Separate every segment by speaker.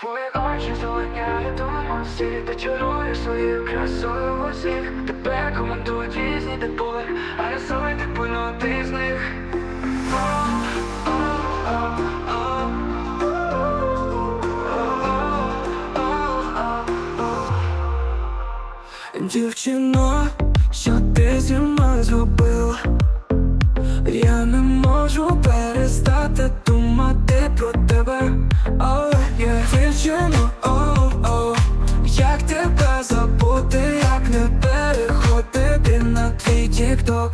Speaker 1: Твої очі зеленяють думості Ти чаруєш своєю красою усіх. Тебе командують різні типи А я саме типу ти з них. Дівчино, що ти зі мною зробила? Я не можу перестати думати про тебе тік-ток.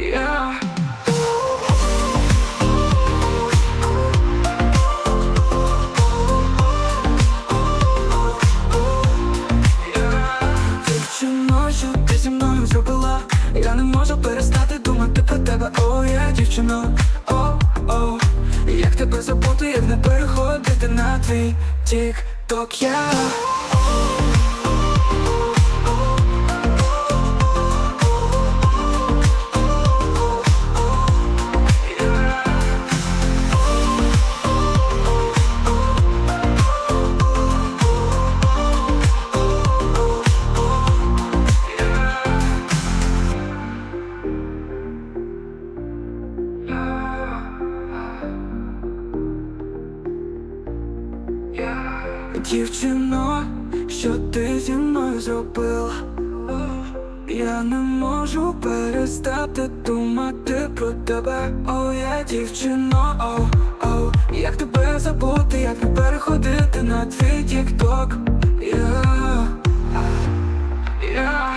Speaker 1: Yeah. Дівчино, що ти зі мною зробила Я не можу перестати думати про тебе. О, я дівчино, о, о. Як тебе забути, як не переходити на твій тік-ток? Я Дівчино, що ти зі мною зробила? Я не можу перестати думати про тебе, о я дівчино, оу, оу як тебе забути, як не переходити на твій тік-ток Я,